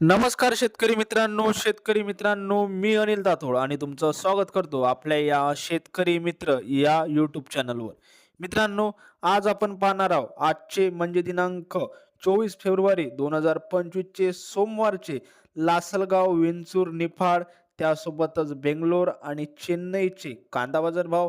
नमस्कार शेतकरी मित्रांनो शेतकरी मित्रांनो मी अनिल दातोड आणि तुमचं स्वागत करतो आपल्या या शेतकरी मित्र या यूट्यूब चॅनलवर मित्रांनो आज आपण पाहणार आहोत आजचे म्हणजे दिनांक चोवीस फेब्रुवारी दोन हजार पंचवीसचे सोमवारचे लासलगाव विंचूर निफाड त्यासोबतच बेंगलोर आणि चेन्नईचे कांदा बाजार भाव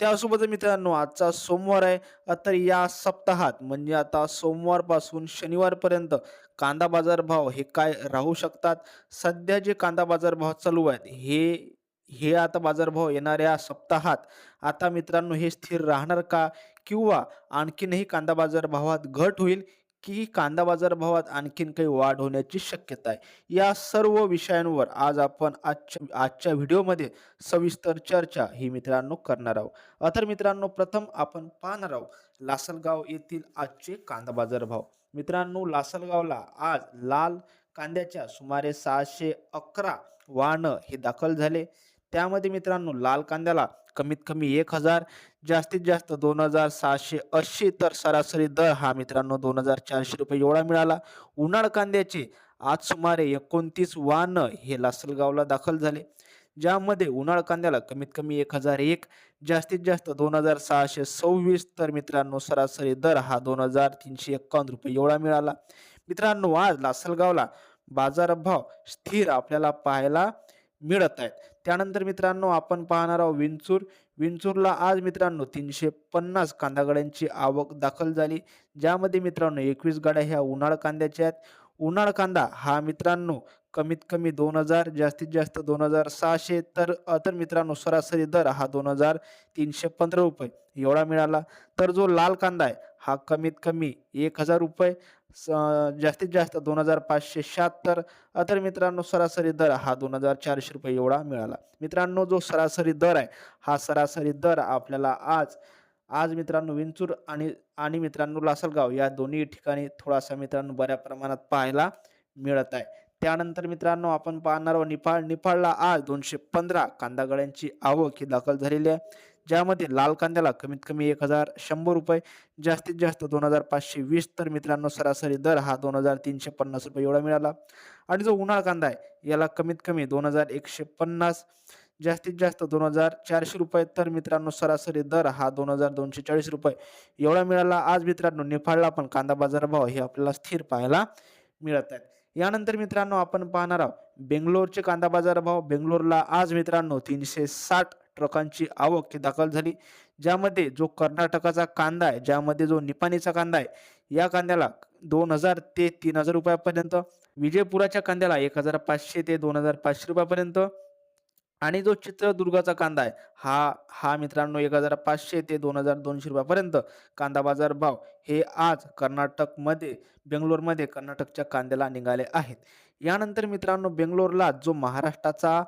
त्यासोबत मित्रांनो आजचा सोमवार आहे. तर या सप्ताहात म्हणजे आता सोमवारपासून शनिवारपर्यंत कांदा बाजारभाव हे काय राहू शकतात? सध्या जे कांदा बाजारभाव चालू आहेत हे हे आता बाजारभाव येणाऱ्या सप्ताहात आता मित्रांनो हे स्थिर राहणार का? किंवा आणखीनही कांदा बाजारभावात घट होईल? की कांदा बाजार भावात आणखीन काही वाढ होण्याची शक्यता आहे. या सर्व विषयांवर आज आपण आजच्या आजच्या व्हिडिओमध्ये सविस्तर चर्चा ही मित्रांनो करणार आहोत. तर मित्रांनो प्रथम आपण पाहणार आहोत लासलगाव येथील आजचे कांदा बाजारभाव. मित्रांनो लासलगावला आज लाल कांद्याच्या सुमारे सहाशे अकरा वाहनं हे दाखल झाले. त्यामध्ये मित्रांनो लाल कांद्याला कमीत कमी एक हजार जास्तीत जास्त दोन हजार सहाशे ऐंशी तर सरासरी दर हा मित्रांनो दोन हजार चारशे रुपये एवढा मिळाला. उन्हाळ कांद्याचे आज सुमारे एकोणतीस वाहनं हे लासलगावला दाखल झाले. ज्यामध्ये उन्हाळ कांद्याला कमीत कमी एक हजार एक जास्तीत जास्त दोन हजार सहाशे सव्वीस तर मित्रांनो सरासरी दर हा दोन हजार तीनशे एक्कावन्न रुपये एवढा मिळाला. मित्रांनो आज लासलगावला बाजारभाव स्थिर आपल्याला पाहायला मिळत आहेत. त्यानंतर मित्रांनो आपण पाहणार आहोत विंचूर. विंचूरला आज मित्रांनो तीनशे पन्नास कांदागड्यांची आवक दाखल झाली. ज्यामध्ये मित्रांनो एकवीस गाड्या ह्या उन्हाळ कांद्याच्या आहेत. उन्हाळ कांदा हा मित्रांनो कमीत कमी दोन हजार जास्तीत जास्त दोन हजार सहाशे तर तर मित्रांनो सरासरी दर हा दोन हजार तीनशे पंधरा रुपये एवढा मिळाला. तर जो लाल कांदा आहे हा कमीत कमी एक हजार रुपये. जास्तीत जास्त दोन हजार पाचशे शहात्तर तर मित्रांनो सरासरी दर हा दोन हजार चारशे रुपये एवढा मिळाला. मित्रांनो जो सरासरी दर आहे हा सरासरी दर आपल्याला आज आज मित्रांनो विंचूर आणि आणि मित्रांनो लासलगाव या दोन्ही ठिकाणी थोडासा मित्रांनो बऱ्या प्रमाणात पाहायला मिळत आहे. त्यानंतर मित्रांनो आपण पाहणार आहोत निफाड. निफाडला आज दोनशे पंधरा कांदा गळ्यांची आवक ही दाखल झालेली आहे. ज्यामध्ये लाल कांद्याला कमीत कमी एक हजार शंभर रुपये जास्तीत जास्त दोन हजार पाचशे वीस तर मित्रांनो सरासरी दर हा दोन हजार तीनशे पन्नास रुपये एवढा मिळाला. आणि जो उन्हाळ कांदा आहे याला कमीत कमी दोन हजार एकशे पन्नास जास्तीत जास्त दोन हजार चारशे रुपये तर मित्रांनो सरासरी दर हा दोन हजार दोनशे चाळीस रुपये एवढा मिळाला. आज मित्रांनो निफाडला पण कांदा बाजार भाव हे आपल्याला स्थिर पाहायला मिळत आहेत. यानंतर मित्रांनो आपण पाहणार आहोत बेंगलोरचे कांदा बाजार भाव बेंगलोरला आज मित्रांनो तीनशे साठ ट्रकांची आवक ही दाखल झाली. ज्यामध्ये जो कर्नाटकाचा कांदा आहे ज्यामध्ये जो निपाणीचा कांदा आहे या कांद्याला दोन हजार ते तीन हजार रुपयापर्यंत विजयपुराच्या कांद्याला एक हजार पाचशे ते दोन हजार पाचशे रुपयापर्यंत आणि जो चित्रदुर्गाचा कांदा आहे हा हा मित्रांनो एक हजार पाचशे ते दोन हजार दोनशे रुपयापर्यंत कांदा बाजार भाव हे आज कर्नाटकमध्ये बेंगलोरमध्ये कर्नाटकच्या कांद्याला निघाले आहेत. यानंतर मित्रांनो बेंगलोरला जो महाराष्ट्राचा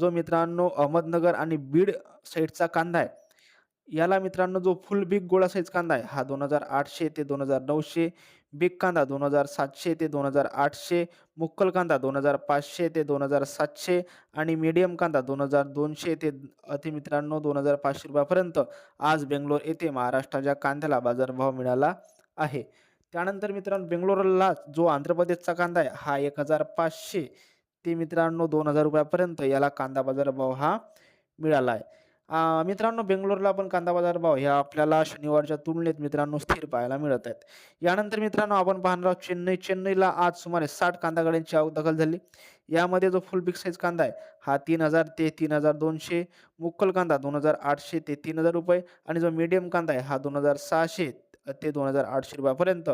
जो मित्रांनो अहमदनगर आणि बीड साईडचा कांदा आहे. याला मित्रांनो जो फुल बिग गोळा साईज कांदा आहे हा दोन हजार आठशे ते दोन हजार नऊशे बिग कांदा दोन हजार सातशे ते दोन हजार आठशे मुक्कल कांदा दोन हजार पाचशे ते दोन हजार सातशे आणि मीडियम कांदा दोन हजार दोनशे ते अति मित्रांनो दोन हजार पाचशे रुपयापर्यंत आज बेंगलोर येथे महाराष्ट्राच्या कांद्याला बाजारभाव मिळाला आहे. त्यानंतर मित्रांनो बेंगलोरला जो आंध्र प्रदेशचा कांदा आहे हा एक हजार पाचशे ते मित्रांनो दोन हजार रुपयापर्यंत याला कांदा बाजार भाव हा मिळाला आहे मित्रांनो बेंगलोरला पण कांदा बाजार भाव ह्या आपल्याला शनिवारच्या तुलनेत मित्रांनो स्थिर पाहायला मिळत आहेत. यानंतर मित्रांनो आपण पाहणार आहोत चेन्नई. चेन्नईला आज सुमारे साठ कांदा गाड्यांची आवक दखल झाली. यामध्ये जो फुल बिग साईज कांदा आहे हा तीन हजार ते तीन हजार दोनशे. मुक्कल कांदा दोन हजार आठशे ते तीन हजार रुपये. आणि जो मीडियम कांदा आहे हा दोन हजार सहाशे ते दोन हजार आठशे रुपयापर्यंत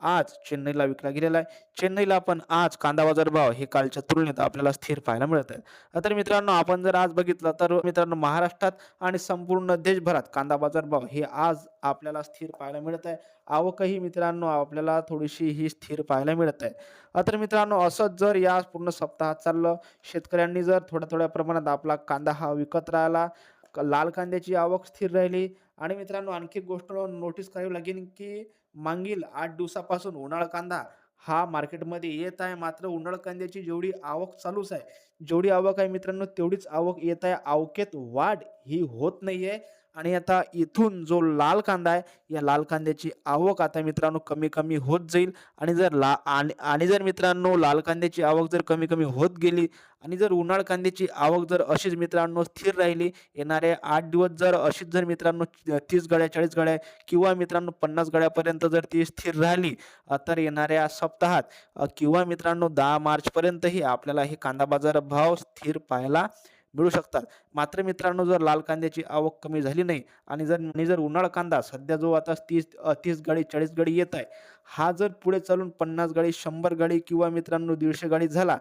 आज चेन्नईला विकला गेलेला आहे. चेन्नईला पण आज कांदा बाजार भाव हे कालच्या तुलनेत आपल्याला स्थिर पाहायला मिळत आहे तर मित्रांनो आपण जर आज बघितलं तर मित्रांनो महाराष्ट्रात आणि संपूर्ण देशभरात कांदा बाजार भाव हे आज आपल्याला स्थिर पाहायला मिळत आहे. आवकही मित्रांनो आपल्याला थोडीशी ही स्थिर पाहायला मिळत आहे. तर मित्रांनो असंच जर या पूर्ण सप्ताहात चाललं शेतकऱ्यांनी जर थोड्या थोड्या प्रमाणात आपला कांदा हा विकत राहिला लाल कांद्याची आवक स्थिर राहिली आणि मित्रांनो आणखी गोष्ट नोटीस करावी लागेल की मागील आठ दिवसापासून उन्हाळ कांदा हा मार्केटमध्ये येत आहे. मात्र उन्हाळ कांद्याची जेवढी आवक चालूच आहे जेवढी आवक आहे मित्रांनो तेवढीच आवक येत आहे. आवकेत वाढ ही होत नाही आहे आणि आता इथून जो लाल कांदा आहे या लाल कांद्याची आवक आता मित्रांनो कमी कमी होत जाईल. आणि जर ला आणि आणि जर मित्रांनो लाल कांद्याची आवक जर कमी कमी होत गेली आणि जर उन्हाळ कांद्याची आवक जर अशीच मित्रांनो स्थिर राहिली येणारे आठ दिवस जर अशीच जर मित्रांनो तीस गड्या चाळीस गड्या किंवा मित्रांनो पन्नास गड्यापर्यंत जर ती स्थिर राहिली तर येणाऱ्या सप्ताहात किंवा मित्रांनो दहा मार्चपर्यंतही आपल्याला हे कांदा बाजार भाव स्थिर पाहायला मिळू शकतात. मात्र मित्रांनो जर लाल कांद्याची आवक कमी झाली नाही आणि जर आणि जर उन्हाळा कांदा सध्या जो आता तीस तीस गाडी चाळीस गाडी येत आहे हा जर पुढे चालून पन्नास गाडी शंभर गाडी किंवा मित्रांनो दीडशे गाडी झाला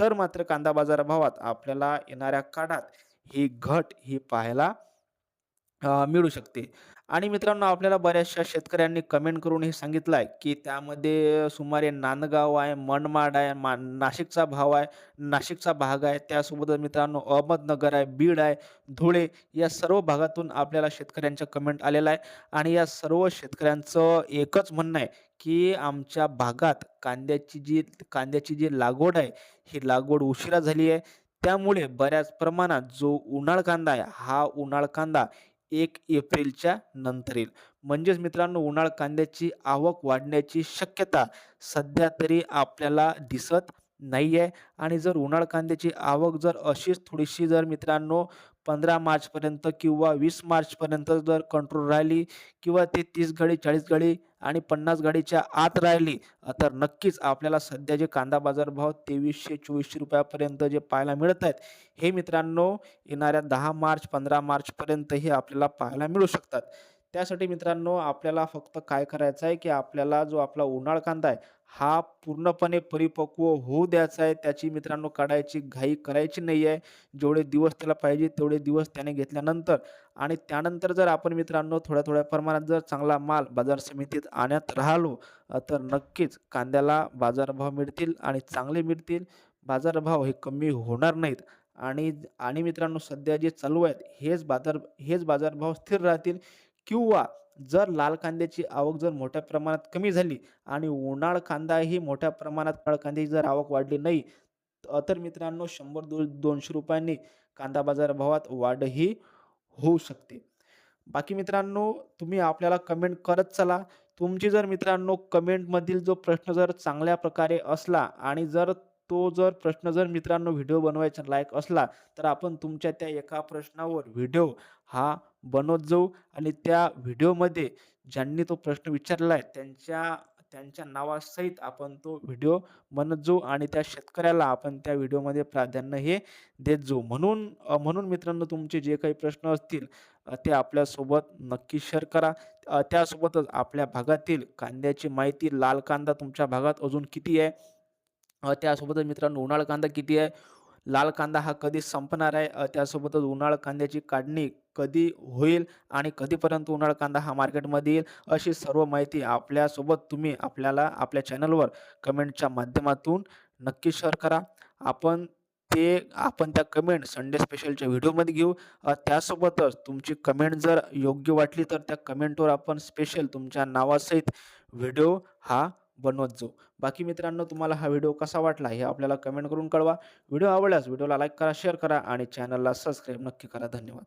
तर मात्र कांदा बाजार भावात आपल्याला येणाऱ्या काळात ही घट ही पाहायला मिळू शकते. आणि मित्रांनो आपल्याला बऱ्याचशा शेतकऱ्यांनी कमेंट करून हे सांगितलं आहे की त्यामध्ये सुमारे नांदगाव आहे मनमाड आहे मा नाशिकचा भाव आहे नाशिकचा भाग आहे. त्यासोबतच मित्रांनो अहमदनगर आहे बीड आहे धुळे या सर्व भागातून आपल्याला शेतकऱ्यांच्या कमेंट आलेला आहे. आणि या सर्व शेतकऱ्यांचं एकच म्हणणं आहे की आमच्या भागात कांद्याची जी कांद्याची जी लागवड आहे ही लागवड उशिरा झाली आहे. त्यामुळे बऱ्याच प्रमाणात जो उन्हाळ कांदा आहे हा उन्हाळ कांदा एक एप्रिलच्या नंतर येईल. म्हणजेच मित्रांनो उन्हाळ कांद्याची आवक वाढण्याची शक्यता सध्या तरी आपल्याला दिसत नाही आहे आणि जर उन्हाळ कांद्याची आवक जर अशीच थोडीशी जर मित्रांनो पंधरा मार्चपर्यंत किंवा वीस मार्चपर्यंत जर कंट्रोल राहिली किंवा ते तीस गाडी चाळीस गाडी आणि पन्नास गाडीच्या आत राहिली तर नक्कीच आपल्याला सध्या जे कांदा बाजार भाव तेवीसशे चोवीसशे रुपयापर्यंत जे पाहायला मिळत आहेत हे मित्रांनो येणाऱ्या दहा मार्च पंधरा मार्चपर्यंतही आपल्याला पाहायला मिळू शकतात. त्यासाठी मित्रांनो आपल्याला फक्त काय करायचं आहे की आपल्याला जो आपला उन्हाळ कांदा आहे हा पूर्णपणे परिपक्व होऊ द्यायचा आहे. त्याची मित्रांनो काढायची घाई करायची नाही आहे. जेवढे दिवस त्याला पाहिजे तेवढे दिवस त्याने घेतल्यानंतर आणि त्यानंतर जर आपण मित्रांनो थोड्या थोड्या प्रमाणात जर चांगला माल बाजार समितीत आणत राहिलो तर नक्कीच कांद्याला बाजारभाव मिळतील आणि चांगले मिळतील. बाजारभाव हे कमी होणार नाहीत. आणि आणि मित्रांनो सध्या जे चालू आहेत हेच बाजार हेच बाजारभाव स्थिर राहतील. किंवा जर लाल कांद्याची आवक जर मोठ्या प्रमाणात कमी झाली आणि उन्हाळ कांदाही मोठ्या प्रमाणात काळ कांद्याची जर आवक वाढली नाही तर मित्रांनो शंभर दो दोनशे रुपयांनी कांदा बाजार भावात वाढही होऊ शकते. बाकी मित्रांनो तुम्ही आपल्याला कमेंट करत चला. तुमची जर मित्रांनो कमेंटमधील जो प्रश्न जर चांगल्या प्रकारे असला आणि जर तो जर प्रश्न जर मित्रांनो व्हिडिओ बनवायचा लायक असला तर आपण तुमच्या त्या एका प्रश्नावर व्हिडिओ हा बनवत जाऊ आणि त्या व्हिडिओमध्ये ज्यांनी तो प्रश्न विचारला आहे त्यांच्या त्यांच्या नावासहित आपण तो व्हिडिओ बनत जाऊ आणि त्या शेतकऱ्याला आपण त्या व्हिडिओमध्ये प्राधान्य हे देत जाऊ. म्हणून म्हणून मित्रांनो तुमचे जे काही प्रश्न असतील ते आपल्यासोबत नक्की शेअर करा. त्यासोबतच आपल्या भागातील कांद्याची माहिती लाल कांदा तुमच्या भागात अजून किती आहे? त्यासोबतच मित्रांनो उन्हाळ कांदा किती आहे? लाल कांदा हा कधी संपणार आहे? त्यासोबतच उन्हाळ कांद्याची काढणी कधी होईल आणि कधीपर्यंत उन्हाळ कांदा हा मार्केटमध्ये येईल अशी सर्व माहिती आपल्यासोबत तुम्ही आपल्याला आपल्या चॅनलवर कमेंटच्या माध्यमातून नक्की शेअर करा. आपण ते आपण त्या कमेंट संडे स्पेशलच्या व्हिडिओमध्ये घेऊ. त्यासोबतच तुमची कमेंट जर योग्य वाटली तर त्या कमेंटवर आपण स्पेशल तुमच्या नावासहित व्हिडिओ हा बनवत जाऊ. बाकी मित्रांनो तुम्हाला हा व्हिडिओ कसा वाटला हे आपल्याला कमेंट करून कळवा. व्हिडिओ आवडल्यास व्हिडिओला लाईक करा शेअर करा आणि चॅनलला सबस्क्राईब नक्की करा. धन्यवाद.